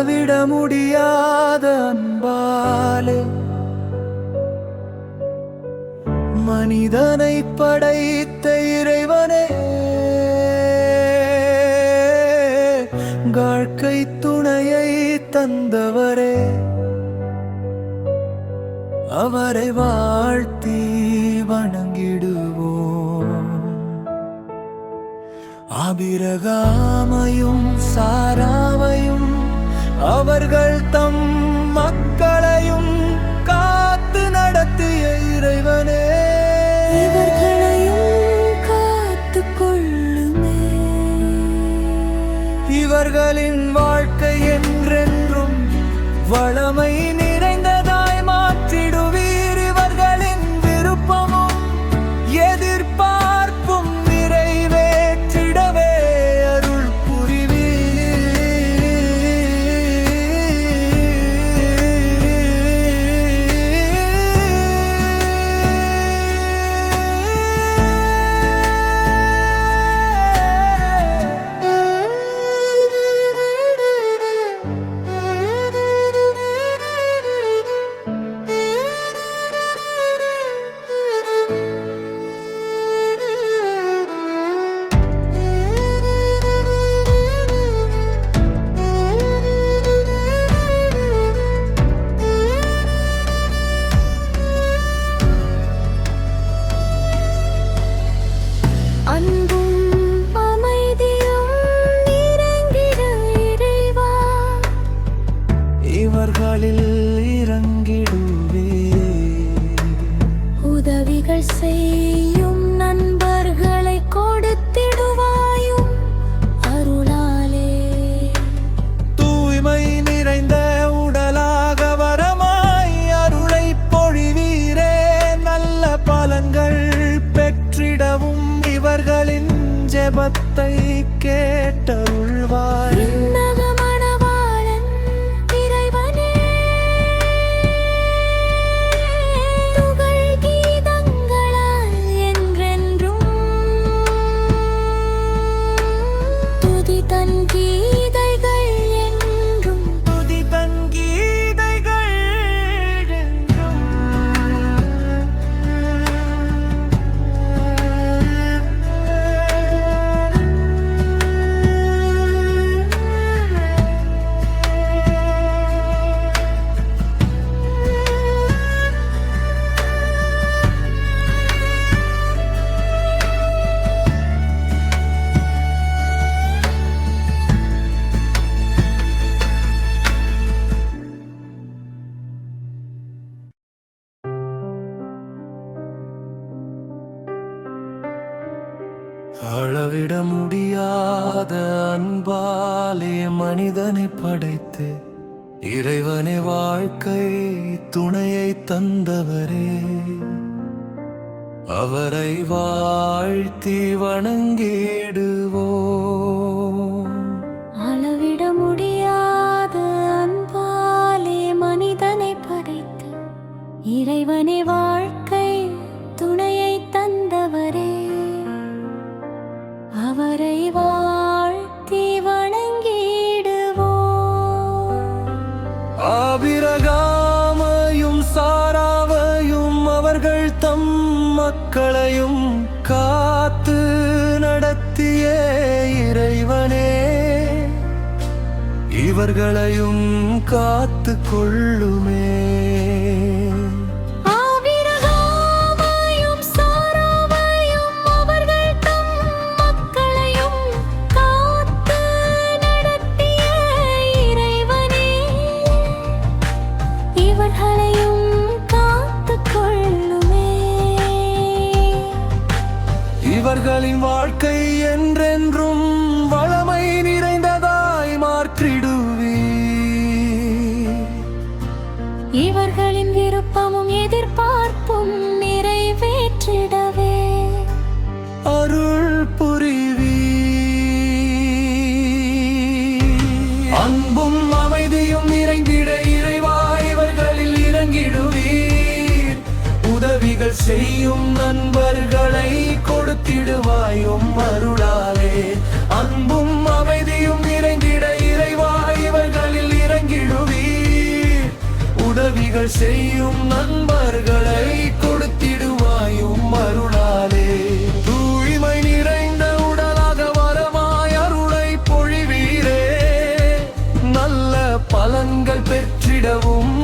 அளவிட முடியாத அன்பாலே. மனிதனை படைத்த இறைவனே. வாழ்க்கை துணையை தந்தவரே. அவரை வாழ்த்தி வணங்கிடுவோம். அபிரகாமையும் சாராம அவர்கள் தம் மக்களையும் காத்து நடத்திய இறைவனே. இவர்களையும் காத்துக் கொள்ளுமே. இவர்களின் வாழ்க்கை என்றென்றும் வளமை இவர்களில் இறங்கிடுவே உதவிகள் செய்யும் நண்பர்களை கொடுத்திடுவாயும் அருளாலே. தூய்மை நிறைந்த உடலாக வரமாய் அருளை பொழிவீரே. நல்ல பலன்கள் பெற்றிடவும் இவர்களின் ஜெபத்தை கேட்டருள்வார் அளவிட முடியாத அன்பாலே மனிதனை படைத்து இறைவனை வாழ்க்கை துணையை தந்தவரே. அவரை வாழ்த்தி வணங்கிடுவோம் மக்களையும் காத்து நடத்திய இறைவனே இவர்களையும் காத்து கொள்ளுமே. இவர்களின் விருப்பமும் எதிர்பார்ப்பும் நிறைவேற்றிடவே. அருள் புரிவி அன்பும் அமைதியும் நிறைந்திட இறைவா இவர்களில் இறங்கிடுவீர். உதவிகள் செய்யும் பெற்றிடவும்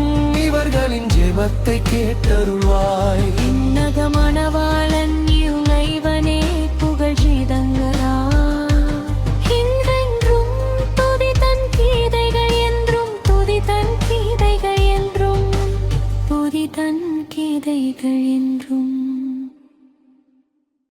இவர்களின் ஜெபத்தை கேட்டருள்வாய். இன்னகமணவாளன் இணைவனே புகழ்ச்சிதங்களா தன் கீதைகள் என்றும்.